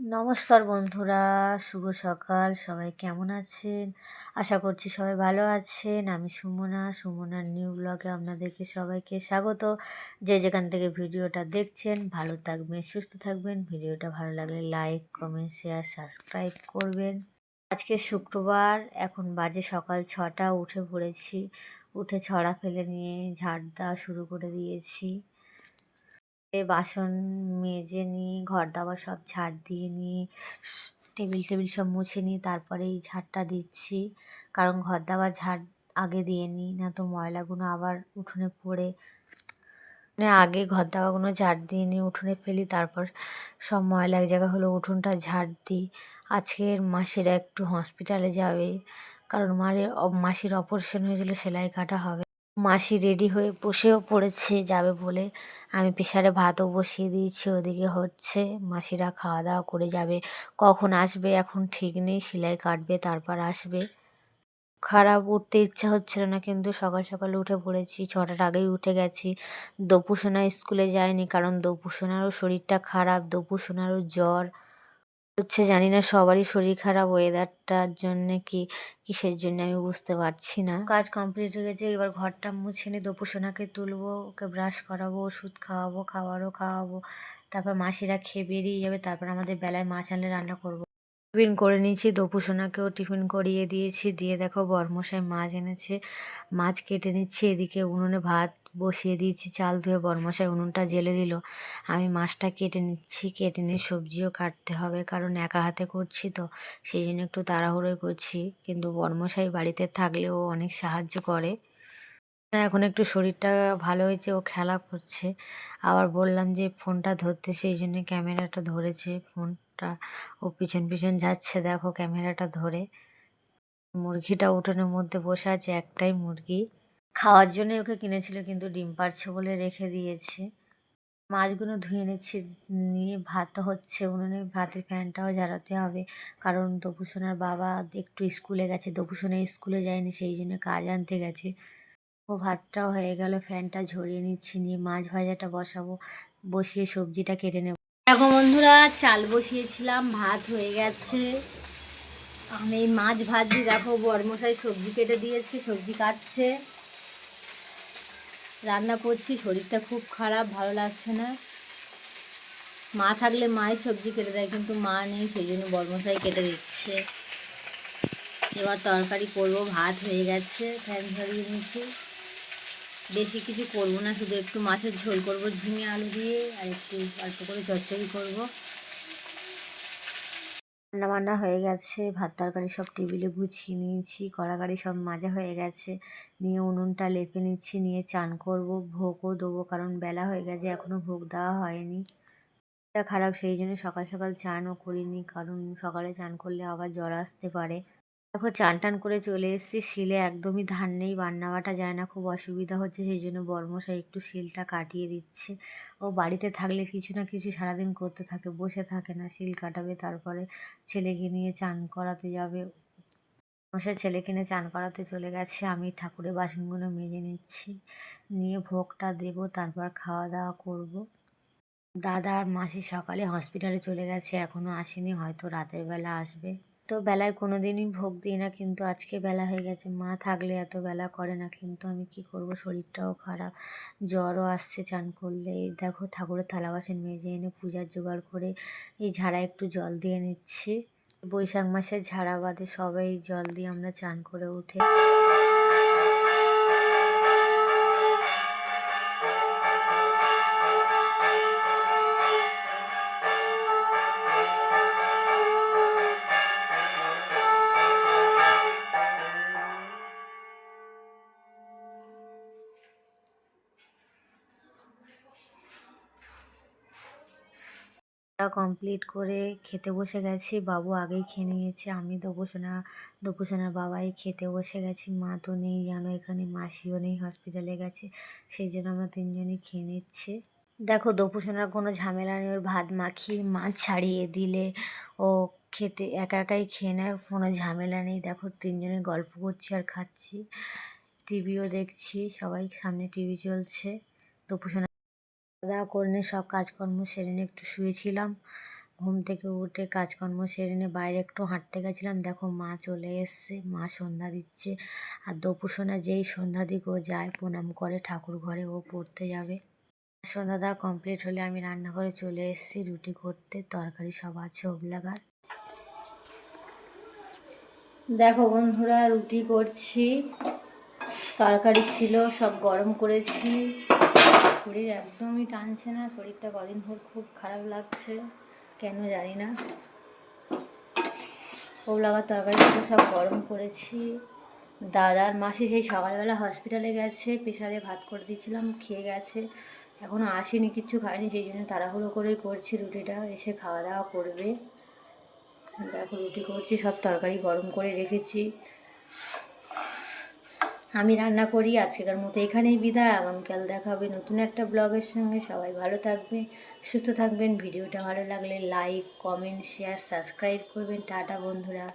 নমস্কার বন্ধুরা, শুভ সকাল, সবাই কেমন আছেন? আশা করছি সবাই ভালো আছেন। আমি সুমনা, সুমনার নিউ ব্লগে আপনাদেরকে সবাইকে স্বাগত। যে যেখান থেকে ভিডিওটা দেখছেন, ভালো থাকবেন, সুস্থ থাকবেন। ভিডিওটা ভালো লাগলে লাইক কমেন্ট শেয়ার সাবস্ক্রাইব করবেন। আজকে শুক্রবার, এখন বাজে সকাল ছটা, উঠে পড়েছি। উঠে ছড়া ফেলে নিয়ে ঝাড় দেওয়া শুরু করে দিয়েছি। বাসন মেজে নিয়ে ঘর দাবার সব ঝাড় দিয়ে নিয়ে টেবিল টেবিল সব মুছে নিই, তারপরে এই ঝাড়টা দিচ্ছি। কারণ ঘর দাবার ঝাড় আগে দিয়ে নিই, না তো ময়লাগুলো আবার উঠোনে পড়ে। মানে আগে ঘর দাবাগুলো ঝাড় দিয়ে নিয়ে উঠোনে ফেলি, তারপর সব ময়লা এক জায়গা হলো উঠোনটা ঝাড় দিই। আজকের মাসের একটু হসপিটালে যাবে, কারণ মায়ের মাসির অপারেশন হয়েছিল সেলাই কাটা হবে। মাসি রেডি হয়ে বসেও পড়েছে, যাবে বলে আমি প্রেশারে ভাতও বসিয়ে দিয়েছি, ওদিকে হচ্ছে মাসিরা খাওয়া দাওয়া করে যাবে। কখন আসবে এখন ঠিক নেই, সেলাই কাটবে, তারপর আসবে। খারাপ উঠতে ইচ্ছা হচ্ছিল না, কিন্তু সকাল সকাল উঠে পড়েছি, ছটার আগেই উঠে গেছি। দপুসোনা স্কুলে যায়নি, কারণ দপুসোনারও শরীরটা খারাপ, দপুসোনারও জ্বর। হচ্ছে জানি না সবারই শরীর খারাপ ওয়েদারটার জন্যে কি, কিসের জন্য আমি বুঝতে পারছি না। কাজ কমপ্লিট হয়ে গেছে, এবার ঘরটা মুছে নিয়ে দপুসোনাকে তুলবো, ওকে ব্রাশ করাবো, ওষুধ খাওয়াবো, খাবারও খাওয়াবো, তারপর মাসিরা খেয়ে বেরিয়ে যাবে, তারপর আমাদের বেলায় মাছ আনলে রান্না করব। টিফিন করে নিয়েছি। দপুসোনাকেও টিফিন করিয়ে দিয়েছি। দিয়ে দেখো বরমশাই মাছ এনেছে। মাছ কেটে নিচ্ছি। এদিকে উনুনে ভাত বসিয়ে দিয়েছি। চাল ধুয়ে বরমশাই উনুনটা জেলে দিল। আমি মাছটা কেটে নিচ্ছি। কেটে নিয়ে সবজিও কাটতে হবে। কারণ একা হাতে করছি তো। সেই জন্য একটু তাড়াহুড়োই করছি। কিন্তু বরমশাই বাড়িতে থাকলেও অনেক সাহায্য করে। এখন একটু শরীরটা ভালো হয়েছে। ও খেলা করছে। আবার বললাম যে ফোনটা ধরতে। সেই জন্য ক্যামেরাটা ধরেছে ফোনটা ও পিছন পিছন যাচ্ছে দেখো ক্যামেরাটা ধরে। মুরগিটা উঠোনের মধ্যে বসে আছে, একটাই মুরগি। খাওয়ার জন্য ওকে কিনেছিল, কিন্তু ডিম পারছে বলে রেখে দিয়েছে। মাছগুলো ধুয়ে নিচ্ছে, নিয়ে ভাত হচ্ছে। উনুনে ভাতের ফ্যানটাও জ্বালাতে হবে, কারণ দপুসোনার বাবা একটু স্কুলে গেছে। দপুসোনা স্কুলে যায়নি, সেই জন্য কাজ আনতে গেছে। ও ভাতটাও হয়ে গেল, ফ্যানটা ঝরিয়ে নিচ্ছি, নিয়ে মাছ ভাজাটা বসাবো। বসিয়ে সবজিটা কেটে নেব। দেখো বন্ধুরা, চাল বসিয়েছিলাম, ভাত হয়ে গেছে। আমি এই মাছ ভাজি, দেখো বরমশাই সবজি কেটে দিয়েছে, সবজি কাটছে। রান্না করছি, শরীরটা খুব খারাপ, ভালো লাগছে না। মা থাকলে মায়ের সবজি কেটে দেয়, কিন্তু মা নেই, সেই জন্য বর্মশাই কেটে দিচ্ছে। এবার তরকারি করব, ভাত হয়ে গেছে ফ্যান ধরিয়ে নিচ্ছি বেশি কিছু করব না, শুধু একটু মাছের ঝোল করব, ঝিঙে আলু দিয়ে আর একটু অল্প করে চচ্চড়ি করব। রান্না বান্না হয়ে গেছে, ভাত তরকারি সব টেবিলে গুছিয়ে নিয়েছি, কড়াকাড়ি সব মাজা হয়ে গেছে, নিয়ে উনুনটা লেপে নিচ্ছি, নিয়ে চান করব, ভোগও দেবো কারণ বেলা হয়ে গেছে এখনও ভোগ দেওয়া হয়নি। খারাপ, সেই জন্য সকাল সকাল চানও করিনি, কারণ সকালে চান করলে আবার জ্বর আসতে পারে। দেখো চান টান করে চলে এসেছি, শিলে একদমই ধান নেই বান্না বাটা যায় না, খুব অসুবিধা হচ্ছে, সেই জন্য বর্মশাই একটু শিলটা কাটিয়ে দিচ্ছে। ও বাড়িতে থাকলে কিছু না কিছু সারাদিন করতে থাকে, বসে থাকে না, শিল কাটাবে, তারপরে ছেলেকে নিয়ে চান করাতে যাবে। মশাই ছেলে কিনে চান করাতে চলে গেছে, আমি ঠাকুরের বাসনগুলো মেজে নিচ্ছি, নিয়ে ভোগটা দেব, তারপর খাওয়া দাওয়া করব। দাদা আর মাসি সকালে হসপিটালে চলে গেছে এখনও আসেনি, হয়তো রাতের বেলা আসবে। তো বেলায় কোনো দিনই ভোগ দিই না, কিন্তু আজকে বেলা হয়ে গেছে। মা থাকলে এত বেলা করে না, কিন্তু আমি কি করব? শরীরটাও খারাপ, জ্বরও আসছে চান করলে। এই দেখো ঠাকুরের থালা বাসন মেজে এনে পূজার জোগাড় করে এই ঝাড়া একটু জল দিয়ে নিচ্ছি। বৈশাখ মাসের ঝাড়া বাদে সবাই জল দিয়ে আমরা চান করে উঠে কমপ্লিট করে খেতে বসে গেছি। বাবু আগেই খেয়ে নিয়েছে, আমি দোপোসোনা দোপোসোনার বাবাই খেতে বসে গেছি। মা তো নেই জানো, এখানে মাসিও নেই হসপিটালে গেছে, সেই জন্য আমরা তিনজনই খেয়ে নিচ্ছি। দেখো দোপোসোনার কোনো ঝামেলা নেই, ওর ভাত মাখিয়ে মাছ ছাড়িয়ে দিলে। ও খেতে, একা একাই খেয়ে নেয়, কোনো ঝামেলা নেই। দেখো, তিনজনে গল্প করছি আর খাচ্ছি। টিভিও দেখছি, সবাই সামনে টিভি চলছে। দোপোসোনা দাওয়া করে সব কাজকর্ম সেরে নিয়ে একটু শুয়েছিলাম। ঘুম থেকে উঠে কাজকর্ম সেরে নিয়ে বাইরে একটু হাঁটতে গেছিলাম। দেখো মা চলে এসছে, মা সন্ধ্যা দিচ্ছে। আর দপুসোনা যেই সন্ধ্যা দিক ও যায়, প্রণাম করে ঠাকুর ঘরে, ও পড়তে যাবে। সন্ধ্যা দেওয়া কমপ্লিট হলে আমি রান্নাঘরে চলে এসেছি, রুটি করতে, তরকারি সব আছে ওগুলাগার দেখো বন্ধুরা, রুটি করছি, তরকারি ছিল, সব গরম করেছি। শরীর একদমই টানছে না, শরীরটা কদিন ভোর খুব খারাপ লাগছে, কেন জানি না। ওগুলাগার তরকারি ছিল, সব গরম করেছি। দাদার মাসি সেই সকালবেলা হসপিটালে গেছে প্রেশারে ভাত করে দিয়েছিলাম, খেয়ে গেছে। এখনও আসেনি কিচ্ছু খায়নি, সেই জন্য তাড়াহুড়ো করেই করছি রুটিটা, এসে খাওয়া দাওয়া করবে। দেখো রুটি করছি, সব তরকারি গরম করে রেখেছি। আমি রান্না করি, আজকের মতো এখানেই বিদায়। আগামকাল দেখা হবে নতুন একটা ব্লগের সঙ্গে। সবাই ভালো থাকবেন সুস্থ থাকবেন। ভিডিওটা ভালো লাগলে লাইক কমেন্ট শেয়ার সাবস্ক্রাইব করবেন। টাটা বন্ধুরা।